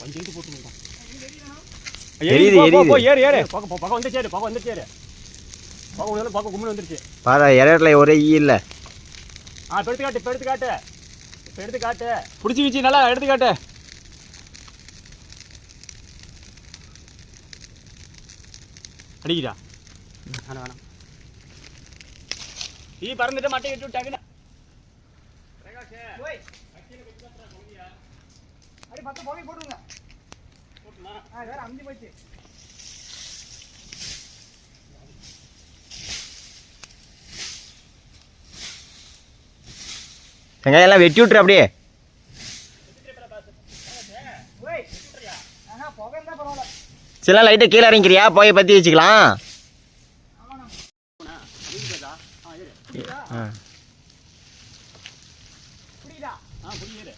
பஞ்சு போட்டு எரியுது, எரியுது. ஏறு ஏறு. பக்கம் பக்கம் வந்துச்சு ஏறு பக்கம் வந்துச்சு ஏறு. பக்கம் வந்து பக்கம் கும்பல் வந்துருச்சு. பாரா இறல ஒரே ஈ இல்லை. ஆ எடுத்து காட்டு இப்போ எடுத்து காட்டு. இப்போ எடுத்து காட்டு. பிடிச்சி வச்சு நல்லா எடுத்து காட்டு. அடிக்கிறா வேணாம் வேணாம். ஈ பறந்துட்டு மட்டை கட்டி விட்டாங்கண்ணா அடி பத்து போகை போட்டுருங்க. ஆ வேற அஞ்சு போச்சு. வெங்காயம்லாம் வெட்டி விட்டுரு அப்படியே. சில லைட்டாக கீழே இறங்கிக்கிறியா? போய் பற்றி வச்சுக்கலாம். ஆ புரியுதா? ஆ புரியுது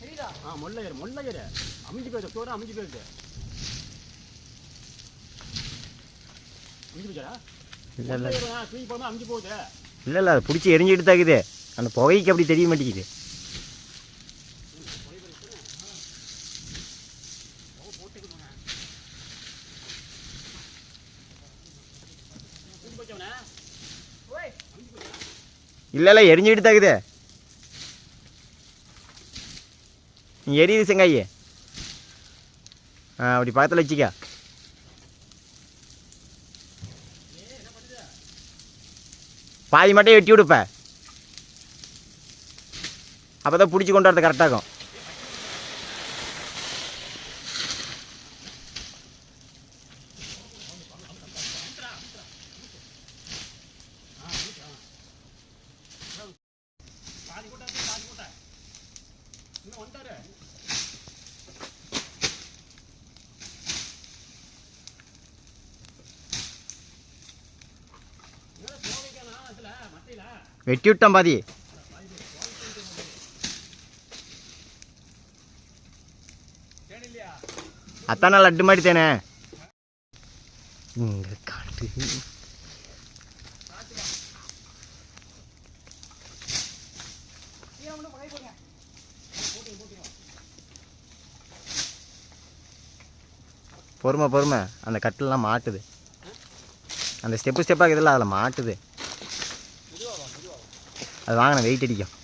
தெரியுதா ஆ முல்லை ஏறு முல்லை ஏறு அமைஞ்சு போயிடுது சோறு அமைஞ்சு போயிடுது அமைஞ்சு போச்சா இல்லை இல்லை. தூக்கி அமைஞ்சு போகுது. இல்லை இல்லை அது பிடிச்சி எரிஞ்சிட்டு தாக்குது அந்த புகைக்கு அப்படி தெரிய மாட்டேங்குது. இல்லை இல்லை எரிஞ்சிட்டு தாக்குது எரியுது செங்காயி. ஆ அப்படி பக்கத்தில் வச்சிக்க. பாதி மட்டும் வெட்டி விடுப்ப. அப்போ தான் பிடிச்சி கொண்டு வரது கரெக்டாகும் பாதி கூட்ட பாதி கூட்ட இன்னும் வந்துட்டாரு என்னடா சோகைக்கானா இதுல மட்டையில வெட்டி விட்டான் பாதி தேன் இல்லையா அத்தானே லட்டு மாதிரி தானே இங்கே காட்டு கீழே மட்டும் புகை போடுங்க பொறுமை பொறுமை அந்த கட்டிலெலாம் மாட்டுது அந்த ஸ்டெப்பு ஸ்டெப்பாக இதில் அதில் மாட்டுது அது வாங்கின வெயிட் அடிக்கும்.